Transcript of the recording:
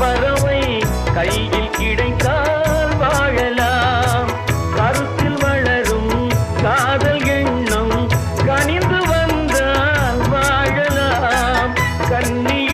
பறவை கையில் கிடைத்தால் வாழலாம். கருத்தில் வளரும் காதல் எண்ணம் கனிந்து வந்தால் வாழலாம். கண்ணீர்